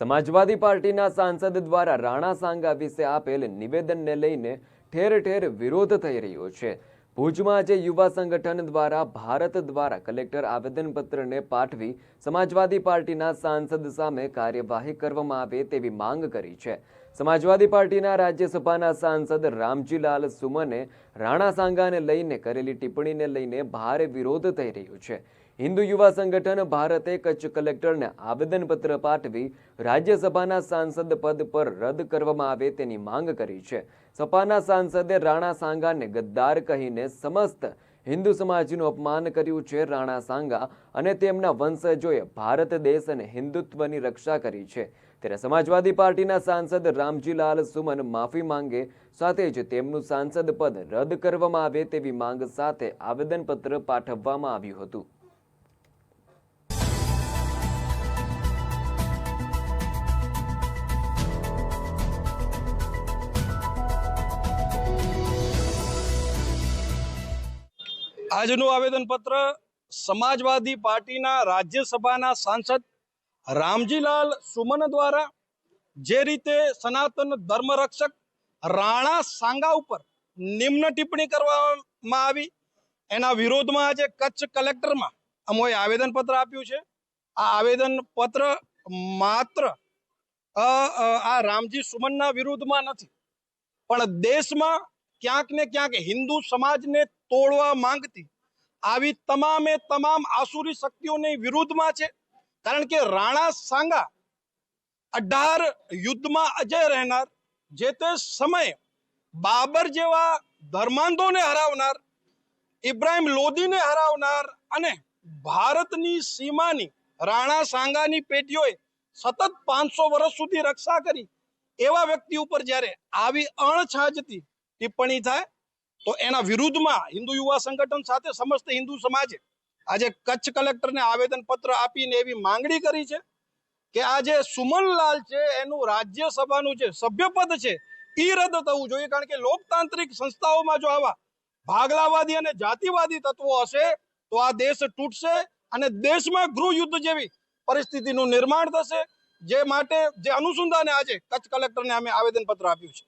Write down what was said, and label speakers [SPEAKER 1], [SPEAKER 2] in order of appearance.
[SPEAKER 1] સમાજવાદી પાર્ટીના સાંસદ દ્વારા રાણા સાંગા વિશે આપેલ નિવેદનને લઈને ઠેર ઠેર વિરોધ થઈ રહ્યો છે. ભુજમાં આજે યુવા સંગઠન દ્વારા ભારત દ્વારા કલેક્ટર આવેદનપત્રને પાઠવી સમાજવાદી પાર્ટીના સાંસદ સામે કાર્યવાહી કરવામાં આવે તેવી માંગ કરી છે. સમાજવાદી પાર્ટીના રાજ્યસભાના સાંસદ રામજીલાલ સુમને રાણા સાંગાને લઈને કરેલી ટિપ્પણીને લઈને ભારે વિરોધ થઈ રહ્યો છે. હિન્દુ યુવા સંગઠન ભારતે કચ્છ કલેક્ટરને આવેદનપત્ર પાઠવી રાજ્યસભાના સાંસદ પદ પર રદ કરવામાં આવે તેની માંગ કરી છે. સપાના સાંસદે રાણા સાંગાને ગદ્દાર કહીને સમસ્ત હિન્દુ સમાજનું અપમાન કર્યું છે રાણા સાંગા અને તેમના વંશજોએ ભારત દેશ અને હિન્દુત્વની રક્ષા કરી છે. ત્યારે સમાજવાદી પાર્ટીના સાંસદ રામજીલાલ સુમન માફી માંગે, સાથે જ તેમનું સાંસદ પદ રદ કરવામાં આવે તેવી માંગ સાથે આવેદનપત્ર પાઠવવામાં આવ્યું હતું.
[SPEAKER 2] આજનું આવેદનપત્ર સમાજવાદી પાર્ટીના રાજ્યસભાના સાંસદ રામજીલાલ સુમન દ્વારા જે રીતે સનાતન ધર્મરક્ષક રાણા સાંગા ઉપર નિમ્ન ટિપ્પણી કરવામાં આવી, એના વિરોધમાં આજે કચ્છ કલેક્ટરમાં અમોએ આવેદનપત્ર આપ્યું છે. આ આવેદનપત્ર માત્ર આ રામજી સુમનના વિરુદ્ધમાં નથી, પણ દેશમાં ક્યાંક ને ક્યાંક હિન્દુ સમાજને તોડવા માંગતી. આવી તમામે તમામ આસુરી શક્તિઓની વિરુદ્ધમાં છે. કારણ કે રાણા સાંગા અઢાર યુદ્ધમાં અજય રહેનાર, જે તે સમયે બાબર જેવા ધર્માંધોને હરાવનાર, ઇબ્રાહિમ લોદીને હરાવનાર અને ભારતની સીમાની રાણા સાંગાની પેટીઓએ સતત પાંચસો વર્ષ સુધી રક્ષા કરી, એવા વ્યક્તિ ઉપર જ્યારે આવી અણછાજતી ટિપ્પણી થાય, તો એના વિરુદ્ધમાં હિન્દુ યુવા સંગઠન સાથે સમસ્ત હિન્દુ સમાજે આજે કચ્છ કલેક્ટરને આવેદન પત્ર આપીને એવી માંગણી કરી છે કે આ જે સુમનલાલ છે, એનું રાજ્યસભાનું જે સભ્યપદ છે એ રદ થવું જોઈએ. કારણ કે લોકતાંત્રિક સંસ્થાઓમાં જો આવા ભાગલાવાદી અને જાતિવાદી તત્વો હશે, તો આ દેશ તૂટશે અને દેશમાં ગૃહ યુદ્ધ જેવી પરિસ્થિતિનું નિર્માણ થશે. જે માટે, જે અનુસંધાને આજે કચ્છ કલેક્ટરને અમે આવેદન પત્ર આપ્યું છે.